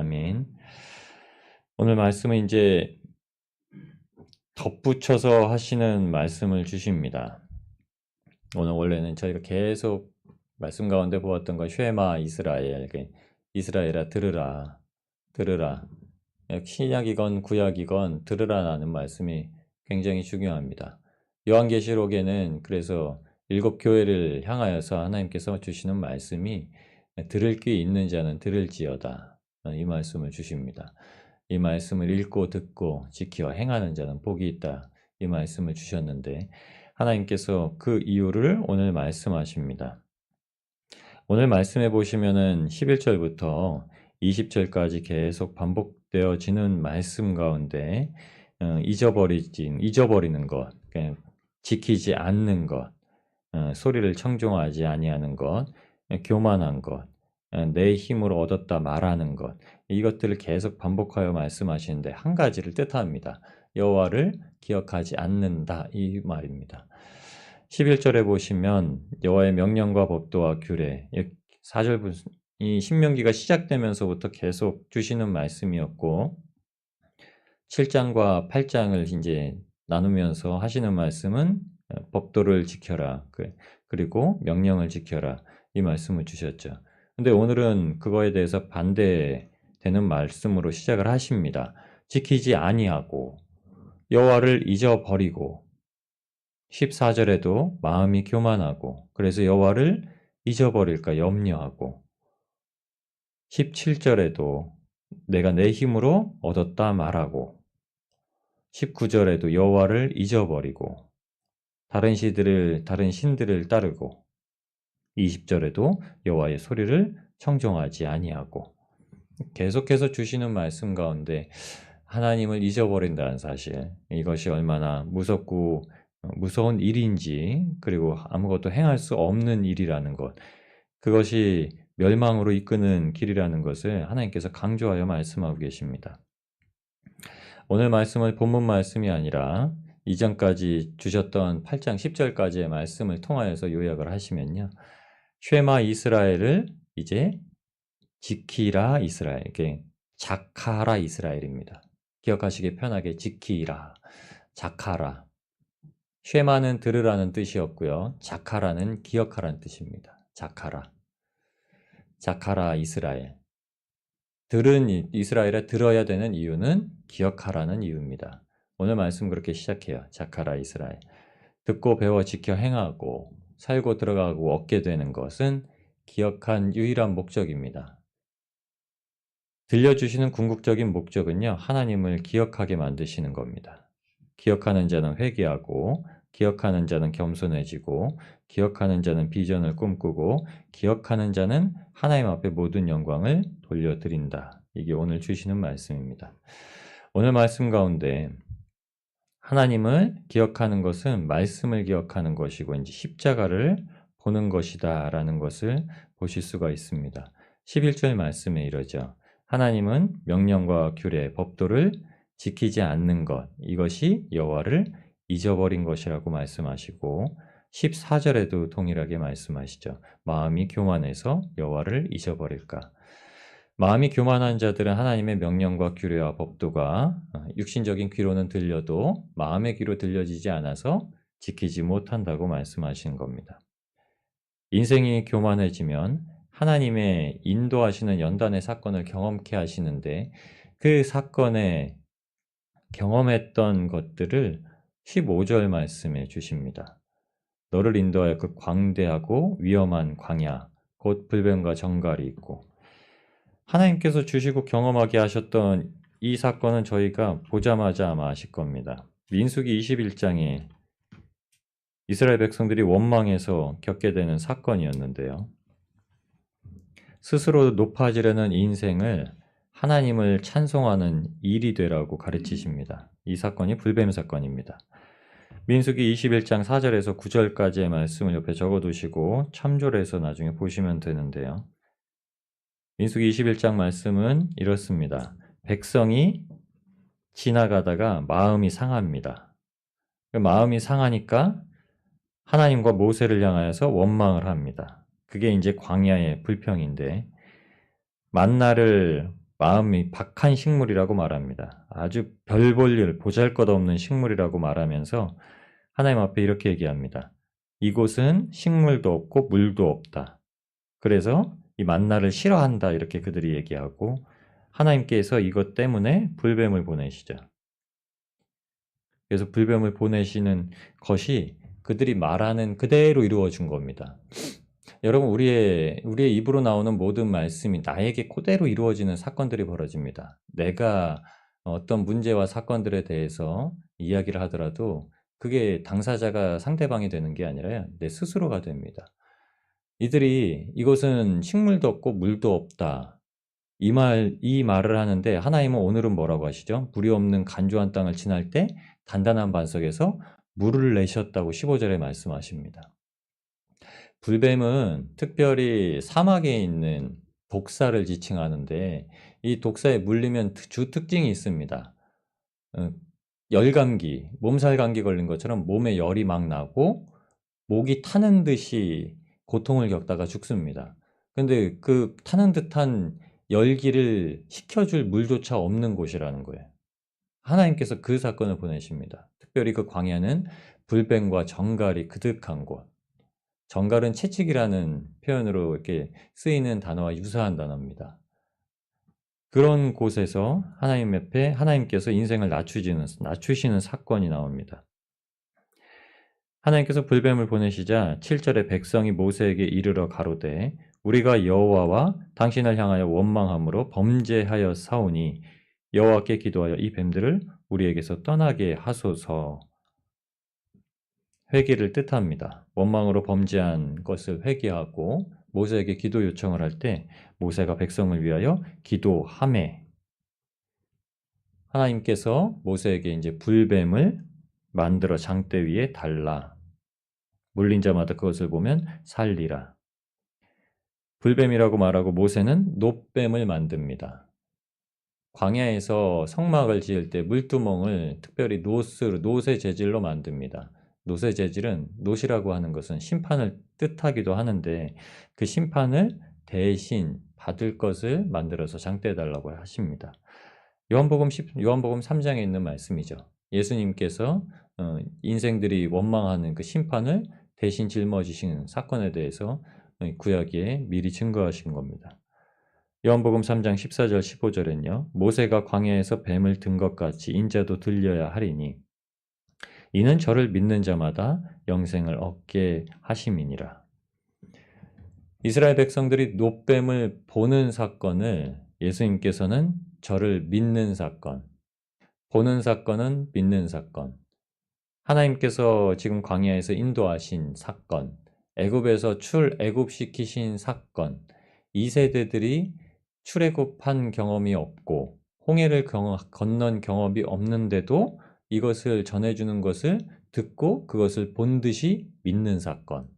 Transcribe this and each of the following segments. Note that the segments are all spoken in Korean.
아멘. 오늘 말씀은 이제 덧붙여서 하시는 말씀을 주십니다. 오늘 원래는 저희가 계속 말씀 가운데 보았던 거 쉐마 이스라엘, 이스라엘아 들으라, 들으라. 신약이건 구약이건 들으라라는 말씀이 굉장히 중요합니다. 요한계시록에는 그래서 일곱 교회를 향하여서 하나님께서 주시는 말씀이 들을 귀 있는 자는 들을지어다. 이 말씀을 주십니다. 이 말씀을 읽고 듣고 지켜 행하는 자는 복이 있다. 이 말씀을 주셨는데 하나님께서 그 이유를 오늘 말씀하십니다. 오늘 말씀해 보시면은 11절부터 20절까지 계속 반복되어지는 말씀 가운데 어, 잊어버리진 잊어버리는 것, 지키지 않는 것, 어, 소리를 청종하지 아니하는 것, 교만한 것, 어, 내 힘으로 얻었다 말하는 것 이것들을 계속 반복하여 말씀하시는데 한 가지를 뜻합니다. 여호와를 기억하지 않는다 이 말입니다. 11절에 보시면 여호와의 명령과 법도와 규례 4절 이 신명기가 시작되면서부터 계속 주시는 말씀이었고 7장과 8장을 이제 나누면서 하시는 말씀은 어, 법도를 지켜라. 그, 그리고 명령을 지켜라. 이 말씀을 주셨죠. 근데 오늘은 그거에 대해서 반대되는 말씀으로 시작을 하십니다. 지키지 아니하고 여호와를 잊어버리고 14절에도 마음이 교만하고 그래서 여호와를 잊어버릴까 염려하고 17절에도 내가 내 힘으로 얻었다 말하고 19절에도 여호와를 잊어버리고 다른 시들을 다른 신들을 따르고 20절에도 여호와의 소리를 청종하지 아니하고 계속해서 주시는 말씀 가운데 하나님을 잊어버린다는 사실 이것이 얼마나 무섭고 무서운 일인지 그리고 아무것도 행할 수 없는 일이라는 것 그것이 멸망으로 이끄는 길이라는 것을 하나님께서 강조하여 말씀하고 계십니다. 오늘 말씀을 본문 말씀이 아니라 이전까지 주셨던 8장 10절까지의 말씀을 통하여서 요약을 하시면요. 쉐마 이스라엘을 이제 지키라 이스라엘, 이게 작하라 이스라엘입니다. 기억하시기 편하게 지키라, 작하라. 쉐마는 들으라는 뜻이었고요. 작하라는 기억하라는 뜻입니다. 작하라. 작하라 이스라엘. 들은 이스라엘에 들어야 되는 이유는 기억하라는 이유입니다. 오늘 말씀 그렇게 시작해요. 작하라 이스라엘. 듣고 배워 지켜 행하고 살고 들어가고 얻게 되는 것은 기억한 유일한 목적입니다. 들려주시는 궁극적인 목적은요, 하나님을 기억하게 만드시는 겁니다. 기억하는 자는 회개하고, 기억하는 자는 겸손해지고, 기억하는 자는 비전을 꿈꾸고, 기억하는 자는 하나님 앞에 모든 영광을 돌려드린다. 이게 오늘 주시는 말씀입니다. 오늘 말씀 가운데 하나님을 기억하는 것은 말씀을 기억하는 것이고 이제 십자가를 보는 것이다 라는 것을 보실 수가 있습니다. 11절 말씀에 이러죠. 하나님은 명령과 규례, 법도를 지키지 않는 것, 이것이 여호와를 잊어버린 것이라고 말씀하시고 14절에도 동일하게 말씀하시죠. 마음이 교만해서 여호와를 잊어버릴까? 마음이 교만한 자들은 하나님의 명령과 규례와 법도가 어, 육신적인 귀로는 들려도 마음의 귀로 들려지지 않아서 지키지 못한다고 말씀하시는 겁니다. 인생이 교만해지면 하나님의 인도하시는 연단의 사건을 경험케 하시는데 그 사건에 경험했던 것들을 15절 말씀해 주십니다. 너를 인도하여 그 광대하고 위험한 광야, 곧 불변과 정갈이 있고 하나님께서 주시고 경험하게 하셨던 이 사건은 저희가 보자마자 아마 아실 겁니다. 민수기 21장에 이스라엘 백성들이 원망해서 겪게 되는 사건이었는데요. 스스로 높아지려는 인생을 하나님을 찬송하는 일이 되라고 가르치십니다. 이 사건이 불뱀 사건입니다. 민수기 21장 4절에서 9절까지의 말씀을 옆에 적어두시고 참조해서 나중에 보시면 되는데요. 민수기 21장 말씀은 이렇습니다. 백성이 지나가다가 마음이 상합니다. 그 마음이 상하니까 하나님과 모세를 향하여서 원망을 합니다. 그게 이제 광야의 불평인데 만나를 마음이 박한 식물이라고 말합니다. 아주 별 볼 일, 보잘 것 없는 식물이라고 말하면서 하나님 앞에 이렇게 얘기합니다. 이곳은 식물도 없고 물도 없다. 그래서 이 만나를 싫어한다. 이렇게 그들이 얘기하고 하나님께서 이것 때문에 불뱀을 보내시죠. 그래서 불뱀을 보내시는 것이 그들이 말하는 그대로 이루어진 겁니다. 여러분 우리의 우리의 입으로 나오는 모든 말씀이 나에게 그대로 이루어지는 사건들이 벌어집니다. 내가 어떤 문제와 사건들에 대해서 이야기를 하더라도 그게 당사자가 상대방이 되는 게 아니라 내 스스로가 됩니다. 이들이 이곳은 식물도 없고 물도 없다. 이 말, 이 말을 하는데 하나님은 오늘은 뭐라고 하시죠? 물이 없는 간조한 땅을 지날 때 단단한 반석에서 물을 내셨다고 15절에 말씀하십니다. 불뱀은 특별히 사막에 있는 독사를 지칭하는데 이 독사에 물리면 주 특징이 있습니다. 어, 열감기, 몸살 감기 걸린 것처럼 몸에 열이 막 나고 목이 타는 듯이 고통을 겪다가 죽습니다. 근데 그 타는 듯한 열기를 식혀줄 물조차 없는 곳이라는 거예요. 하나님께서 그 사건을 보내십니다. 특별히 그 광야는 불뱀과 정갈이 그득한 곳. 정갈은 채찍이라는 표현으로 이렇게 쓰이는 단어와 유사한 단어입니다. 그런 곳에서 하나님 옆에 하나님께서 인생을 낮추시는, 낮추시는 사건이 나옵니다. 하나님께서 불뱀을 보내시자 7절에 백성이 모세에게 이르러 가로되 우리가 여호와와 당신을 향하여 원망함으로 범죄하여 사오니 여호와께 기도하여 이 뱀들을 우리에게서 떠나게 하소서. 회개를 뜻합니다. 원망으로 범죄한 것을 회개하고 모세에게 기도 요청을 할 때 모세가 백성을 위하여 기도함에 하나님께서 모세에게 이제 불뱀을 만들어 장대 위에 달라 물린 자마다 그것을 보면 살리라. 불뱀이라고 말하고 모세는 노뱀을 만듭니다. 광야에서 성막을 지을 때 물두멍을 특별히 노스로 노새 재질로 만듭니다. 노새 재질은 노시라고 하는 것은 심판을 뜻하기도 하는데 그 심판을 대신 받을 것을 만들어서 장대해 달라고 하십니다. 요한복음 10, 요한복음 3장에 있는 말씀이죠. 예수님께서 어, 인생들이 원망하는 그 심판을 대신 짊어지시는 사건에 대해서 구약에 미리 증거하신 겁니다. 요한복음 3장 14절 15절엔요. 모세가 광야에서 뱀을 든 것 같이 인자도 들려야 하리니 이는 저를 믿는 자마다 영생을 얻게 하심이니라. 이스라엘 백성들이 노뱀을 보는 사건을 예수님께서는 저를 믿는 사건, 보는 사건은 믿는 사건, 하나님께서 지금 광야에서 인도하신 사건, 애굽에서 출애굽시키신 사건, 이 세대들이 출애굽한 경험이 없고 홍해를 경험, 건넌 경험이 없는데도 이것을 전해주는 것을 듣고 그것을 본 듯이 믿는 사건.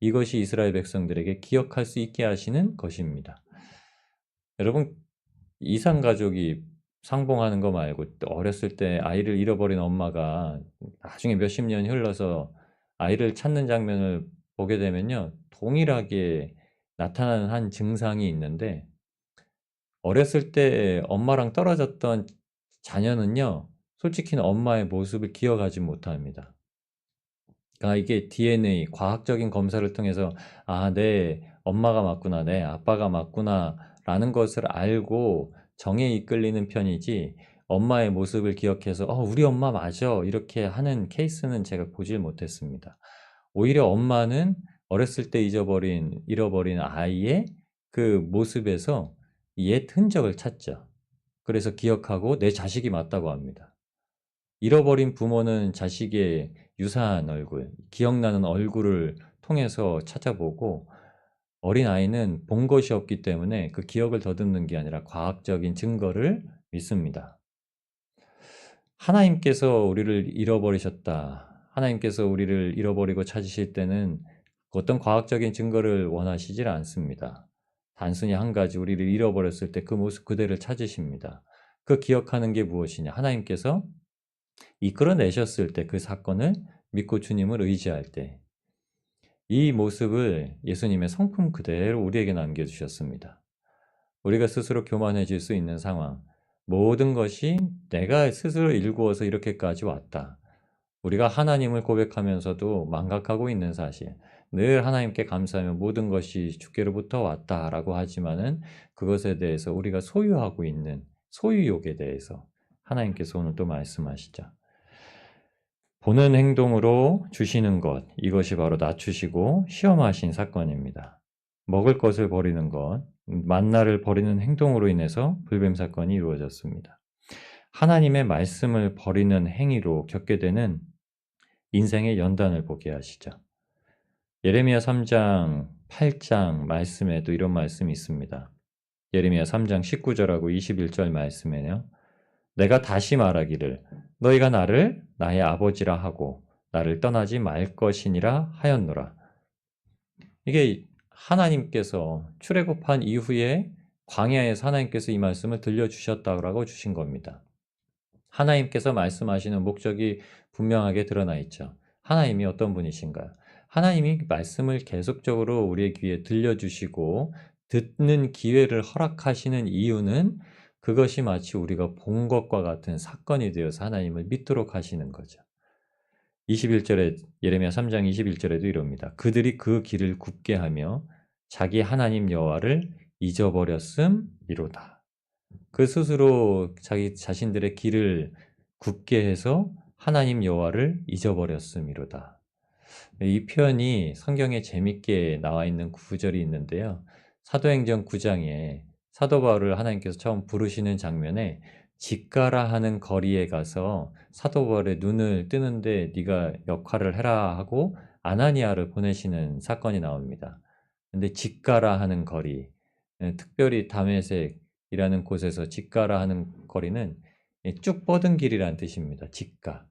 이것이 이스라엘 백성들에게 기억할 수 있게 하시는 것입니다. 여러분, 이상 가족이 상봉하는 거 말고 어렸을 때 아이를 잃어버린 엄마가 나중에 몇십 년이 흘러서 아이를 찾는 장면을 보게 되면요. 동일하게 나타나는 한 증상이 있는데 어렸을 때 엄마랑 떨어졌던 자녀는요. 솔직히는 엄마의 모습을 기억하지 못합니다. 그러니까 이게 DNA, 과학적인 검사를 통해서 아, 내 엄마가 맞구나, 내 아빠가 맞구나 라는 것을 알고 정에 이끌리는 편이지 엄마의 모습을 기억해서 어, 우리 엄마 맞아 이렇게 하는 케이스는 제가 보질 못했습니다. 오히려 엄마는 어렸을 때 잊어버린, 잃어버린 아이의 그 모습에서 옛 흔적을 찾죠. 그래서 기억하고 내 자식이 맞다고 합니다. 잃어버린 부모는 자식의 유사한 얼굴, 기억나는 얼굴을 통해서 찾아보고 어린아이는 본 것이 없기 때문에 그 기억을 더듬는 게 아니라 과학적인 증거를 믿습니다. 하나님께서 우리를 잃어버리셨다. 하나님께서 우리를 잃어버리고 찾으실 때는 어떤 과학적인 증거를 원하시질 않습니다. 단순히 한 가지 우리를 잃어버렸을 때 그 모습 그대를 찾으십니다. 그 기억하는 게 무엇이냐? 하나님께서 이끌어내셨을 때 그 사건을 믿고 주님을 의지할 때 이 모습을 예수님의 성품 그대로 우리에게 남겨주셨습니다. 우리가 스스로 교만해질 수 있는 상황. 모든 것이 내가 스스로 일구어서 이렇게까지 왔다. 우리가 하나님을 고백하면서도 망각하고 있는 사실. 늘 하나님께 감사하며 모든 것이 주께로부터 왔다라고 하지만은 그것에 대해서 우리가 소유하고 있는 소유욕에 대해서 하나님께서 오늘 또 말씀하시죠. 보는 행동으로 주시는 것, 이것이 바로 낮추시고 시험하신 사건입니다. 먹을 것을 버리는 것, 만나를 버리는 행동으로 인해서 불뱀 사건이 이루어졌습니다. 하나님의 말씀을 버리는 행위로 겪게 되는 인생의 연단을 보게 하시죠. 예레미야 3장 8장 말씀에도 이런 말씀이 있습니다. 예레미야 3장 19절하고 21절 말씀에요. 내가 다시 말하기를 너희가 나를 나의 아버지라 하고 나를 떠나지 말 것이니라 하였노라. 이게 하나님께서 출애굽한 이후에 광야에서 하나님께서 이 말씀을 들려주셨다고 주신 겁니다. 하나님께서 말씀하시는 목적이 분명하게 드러나 있죠. 하나님이 어떤 분이신가요? 하나님이 말씀을 계속적으로 우리의 귀에 들려주시고 듣는 기회를 허락하시는 이유는 그것이 마치 우리가 본 것과 같은 사건이 되어서 하나님을 믿도록 하시는 거죠. 21절에 예레미야 3장 21절에도 이럽니다. 그들이 그 길을 굽게 하며 자기 하나님 여호와를 잊어버렸음이로다. 그 스스로 자기 자신들의 길을 굽게 해서 하나님 여호와를 잊어버렸음이로다. 이 표현이 성경에 재밌게 나와 있는 구절이 있는데요. 사도행전 9장에 사도 바울을 하나님께서 처음 부르시는 장면에 직가라 하는 거리에 가서 사도 바울의 눈을 뜨는데 네가 역할을 해라 하고 아나니아를 보내시는 사건이 나옵니다. 근데 직가라 하는 거리, 예, 특별히 담에색이라는 곳에서 직가라 하는 거리는 쭉 뻗은 길이라는 뜻입니다. 직각.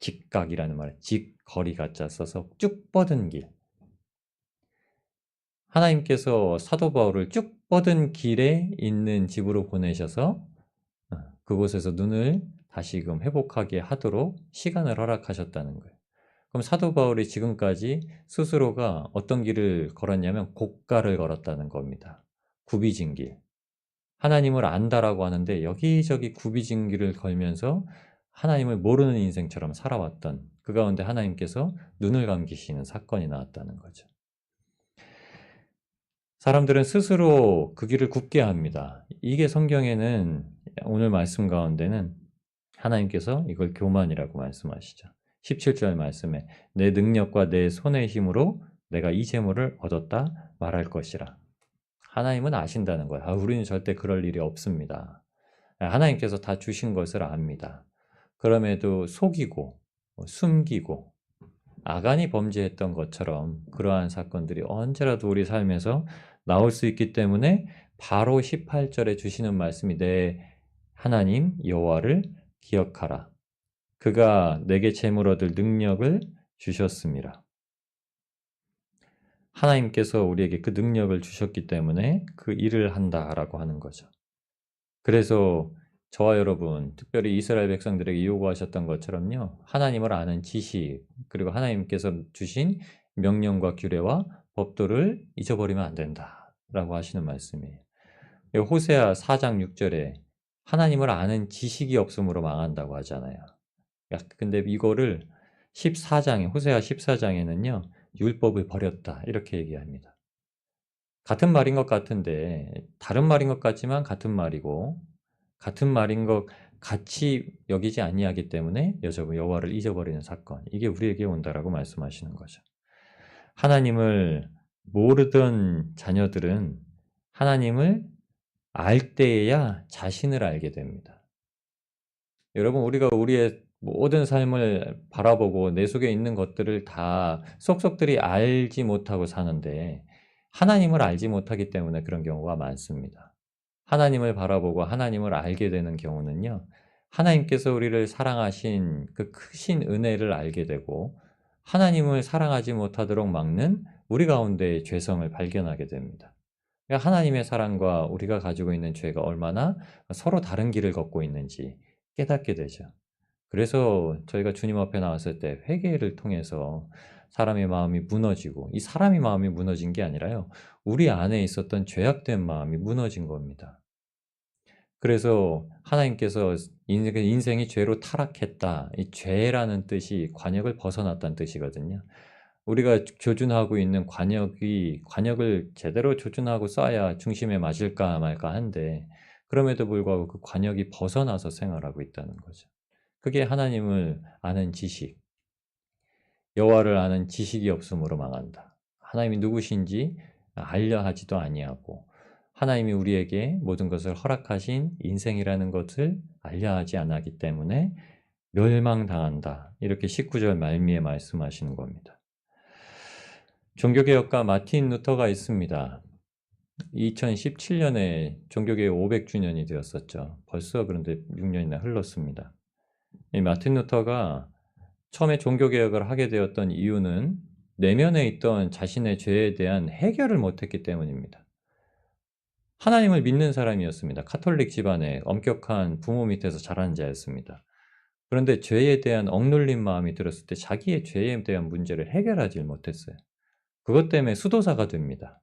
직각이라는 말, 직거리 가짜 써서 쭉 뻗은 길. 하나님께서 사도 바울을 쭉 뻗은 길에 있는 집으로 보내셔서 어, 그곳에서 눈을 다시금 회복하게 하도록 시간을 허락하셨다는 거예요. 그럼 사도 바울이 지금까지 스스로가 어떤 길을 걸었냐면 고가를 걸었다는 겁니다. 구비진 길. 하나님을 안다라고 하는데 여기저기 구비진 길을 걸면서 하나님을 모르는 인생처럼 살아왔던 그 가운데 하나님께서 눈을 감기시는 사건이 나왔다는 거죠. 사람들은 스스로 그 길을 굽게 합니다. 이게 성경에는 오늘 말씀 가운데는 하나님께서 이걸 교만이라고 말씀하시죠. 17절 말씀에 내 능력과 내 손의 힘으로 내가 이 재물을 얻었다 말할 것이라. 하나님은 아신다는 거예요. 아, 우리는 절대 그럴 일이 없습니다. 하나님께서 다 주신 것을 압니다. 그럼에도 속이고 숨기고 아간이 범죄했던 것처럼 그러한 사건들이 언제라도 우리 삶에서 나올 수 있기 때문에 바로 18절에 주시는 말씀이 내 하나님 여호와를 기억하라. 그가 내게 재물 얻을 능력을 주셨습니다. 하나님께서 우리에게 그 능력을 주셨기 때문에 그 일을 한다라고 하는 거죠. 그래서 저와 여러분, 특별히 이스라엘 백성들에게 요구하셨던 것처럼요, 하나님을 아는 지식, 그리고 하나님께서 주신 명령과 규례와 법도를 잊어버리면 안 된다 라고 하시는 말씀이에요. 호세아 4장 6절에 하나님을 아는 지식이 없음으로 망한다고 하잖아요. 근데 이거를 14장에 호세아 14장에는요. 율법을 버렸다 이렇게 얘기합니다. 같은 말인 것 같은데 다른 말인 것 같지만 같은 말이고 같은 말인 것 같이 여기지 아니하기 때문에 여호와를 잊어버리는 사건 이게 우리에게 온다라고 말씀하시는 거죠. 하나님을 모르던 자녀들은 하나님을 알 때에야 자신을 알게 됩니다. 여러분, 우리가 우리의 모든 삶을 바라보고 내 속에 있는 것들을 다 속속들이 알지 못하고 사는데 하나님을 알지 못하기 때문에 그런 경우가 많습니다. 하나님을 바라보고 하나님을 알게 되는 경우는요, 하나님께서 우리를 사랑하신 그 크신 은혜를 알게 되고 하나님을 사랑하지 못하도록 막는 우리 가운데의 죄성을 발견하게 됩니다. 그러니까 하나님의 사랑과 우리가 가지고 있는 죄가 얼마나 서로 다른 길을 걷고 있는지 깨닫게 되죠. 그래서 저희가 주님 앞에 나왔을 때 회개를 통해서 사람의 마음이 무너지고 이 사람의 마음이 무너진 게 아니라요. 우리 안에 있었던 죄악된 마음이 무너진 겁니다. 그래서 하나님께서 인생- 인생 이 죄로 타락했다. 이 죄라는 뜻이 관역을 벗어났다는 뜻이거든요. 우리가 조준하고 있는 관역이 관역을 제대로 조준하고 쏴야 중심에 맞을까 말까 한데 그럼에도 불구하고 그 관역이 벗어나서 생활하고 있다는 거죠. 그게 하나님을 아는 지식, 여호와를 아는 지식이 없음으로 망한다. 하나님이 누구신지 알려 하지도 아니하고 하나님이 우리에게 모든 것을 허락하신 인생이라는 것을 알려 하지 않았기 때문에 멸망당한다. 이렇게 19절 말미에 말씀하시는 겁니다. 종교개혁가 마틴 루터가 있습니다. 2017년에 종교개혁 500주년이 되었었죠. 벌써 그런데 6년이나 흘렀습니다. 이 마틴 루터가 처음에 종교개혁을 하게 되었던 이유는 내면에 있던 자신의 죄에 대한 해결을 못했기 때문입니다. 하나님을 믿는 사람이었습니다. 카톨릭 집안에 엄격한 부모 밑에서 자란 자였습니다. 그런데 죄에 대한 억눌린 마음이 들었을 때 자기의 죄에 대한 문제를 해결하지 못했어요. 그것 때문에 수도사가 됩니다.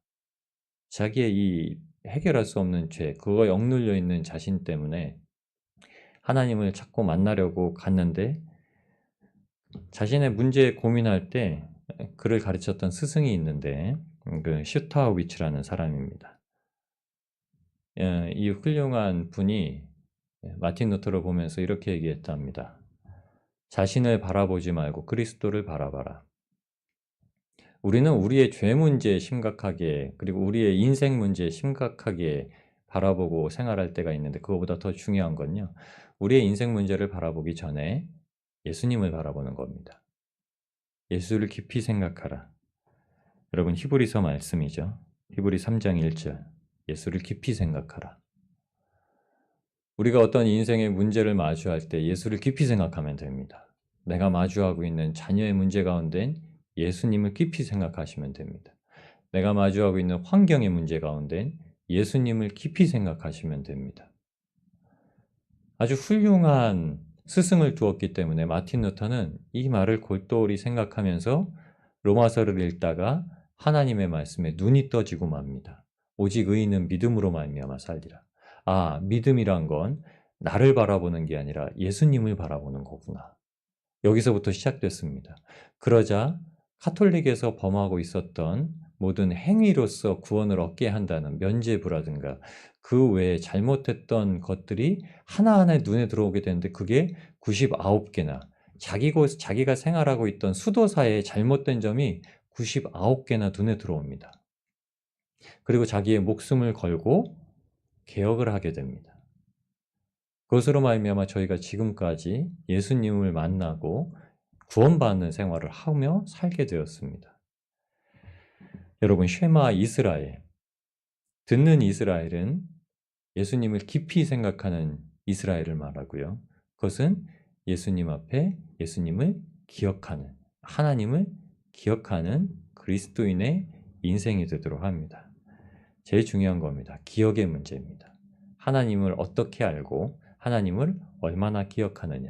자기의 이 해결할 수 없는 죄, 그거에 억눌려 있는 자신 때문에 하나님을 찾고 만나려고 갔는데 자신의 문제에 고민할 때 그를 가르쳤던 스승이 있는데 그 슈타우비츠라는 사람입니다. 예, 이 훌륭한 분이 마틴 루터를 보면서 이렇게 얘기했답니다. 자신을 바라보지 말고 그리스도를 바라봐라. 우리는 우리의 죄 문제에 심각하게 그리고 우리의 인생 문제에 심각하게 바라보고 생활할 때가 있는데 그거보다 더 중요한 건요. 우리의 인생 문제를 바라보기 전에 예수님을 바라보는 겁니다. 예수를 깊이 생각하라. 여러분 히브리서 말씀이죠. 히브리 3장 1절. 예수를 깊이 생각하라. 우리가 어떤 인생의 문제를 마주할 때 예수를 깊이 생각하면 됩니다. 내가 마주하고 있는 자녀의 문제 가운데 예수님을 깊이 생각하시면 됩니다. 내가 마주하고 있는 환경의 문제 가운데 예수님을 깊이 생각하시면 됩니다. 아주 훌륭한 스승을 두었기 때문에 마틴 루터는 이 말을 골똘히 생각하면서 로마서를 읽다가 하나님의 말씀에 눈이 떠지고 맙니다. 오직 의인은 믿음으로 말미암아 살리라. 아, 믿음이란 건 나를 바라보는 게 아니라 예수님을 바라보는 거구나. 여기서부터 시작됐습니다. 그러자 카톨릭에서 범하고 있었던 모든 행위로서 구원을 얻게 한다는 면죄부라든가 그 외에 잘못했던 것들이 하나하나 눈에 들어오게 되는데 그게 99개나 자기 곳, 자기가 생활하고 있던 수도사의 잘못된 점이 99개나 눈에 들어옵니다. 그리고 자기의 목숨을 걸고 개혁을 하게 됩니다. 그것으로 말미암아 저희가 지금까지 예수님을 만나고 구원받는 생활을 하며 살게 되었습니다. 여러분 쉐마 이스라엘 듣는 이스라엘은 예수님을 깊이 생각하는 이스라엘을 말하고요. 그것은 예수님 앞에 예수님을 기억하는 하나님을 기억하는 그리스도인의 인생이 되도록 합니다. 제일 중요한 겁니다. 기억의 문제입니다. 하나님을 어떻게 알고 하나님을 얼마나 기억하느냐.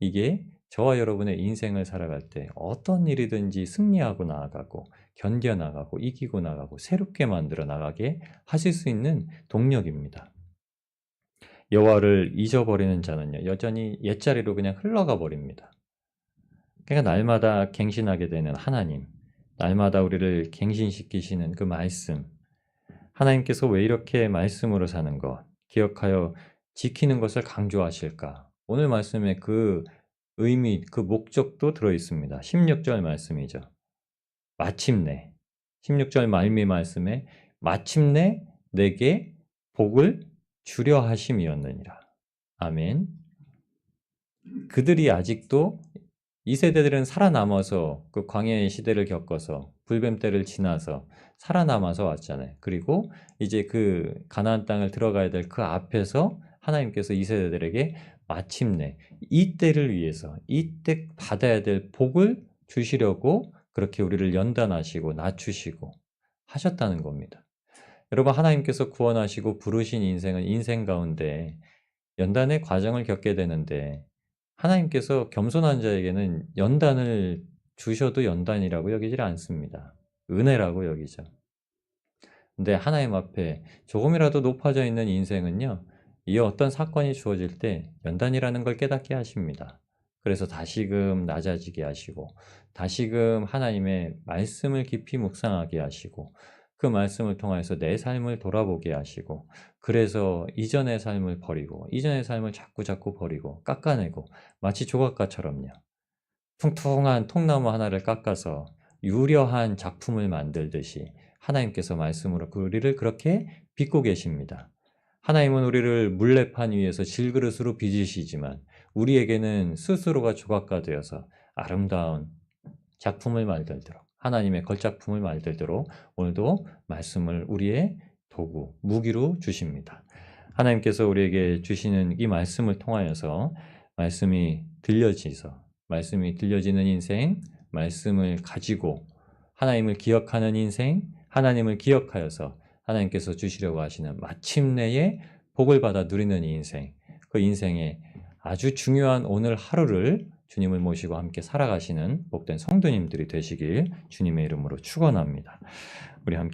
이게 저와 여러분의 인생을 살아갈 때 어떤 일이든지 승리하고 나아가고 견뎌 나가고 이기고 나가고 새롭게 만들어 나가게 하실 수 있는 동력입니다. 여호와를 잊어버리는 자는요 여전히 옛자리로 그냥 흘러가 버립니다. 그러니까 날마다 갱신하게 되는 하나님, 날마다 우리를 갱신시키시는 그 말씀, 하나님께서 왜 이렇게 말씀으로 사는 것, 기억하여 지키는 것을 강조하실까? 오늘 말씀에 그 의미, 그 목적도 들어 있습니다. 16절 말씀이죠. 마침내 16절 말미 말씀에 마침내 내게 복을 주려 하심이었느니라. 아멘. 그들이 아직도 이 세대들은 살아남아서 그 광야의 시대를 겪어서 불뱀 때를 지나서 살아남아서 왔잖아요. 그리고 이제 그 가나안 땅을 들어가야 될 그 앞에서 하나님께서 이 세대들에게 마침내 이 때를 위해서 이때 받아야 될 복을 주시려고 그렇게 우리를 연단하시고 낮추시고 하셨다는 겁니다. 여러분 하나님께서 구원하시고 부르신 인생은 인생 가운데 연단의 과정을 겪게 되는데 하나님께서 겸손한 자에게는 연단을 주셔도 연단이라고 여기질 않습니다. 은혜라고 여기죠. 근데 하나님 앞에 조금이라도 높아져 있는 인생은요, 이 어떤 사건이 주어질 때 연단이라는 걸 깨닫게 하십니다. 그래서 다시금 낮아지게 하시고, 다시금 하나님의 말씀을 깊이 묵상하게 하시고, 그 말씀을 통해서 내 삶을 돌아보게 하시고, 그래서 이전의 삶을 버리고, 이전의 삶을 자꾸 자꾸 버리고, 깎아내고, 마치 조각가처럼요. 퉁퉁한 통나무 하나를 깎아서 유려한 작품을 만들듯이 하나님께서 말씀으로 그 우리를 그렇게 빚고 계십니다. 하나님은 우리를 물레판 위에서 질그릇으로 빚으시지만 우리에게는 스스로가 조각가 되어서 아름다운 작품을 만들도록 하나님의 걸작품을 만들도록 오늘도 말씀을 우리의 도구, 무기로 주십니다. 하나님께서 우리에게 주시는 이 말씀을 통하여서 말씀이 들려지서 말씀이 들려지는 인생, 말씀을 가지고 하나님을 기억하는 인생, 하나님을 기억하여서 하나님께서 주시려고 하시는 마침내의 복을 받아 누리는 이 인생, 그 인생의 아주 중요한 오늘 하루를 주님을 모시고 함께 살아가시는 복된 성도님들이 되시길 주님의 이름으로 축원합니다. 우리 함께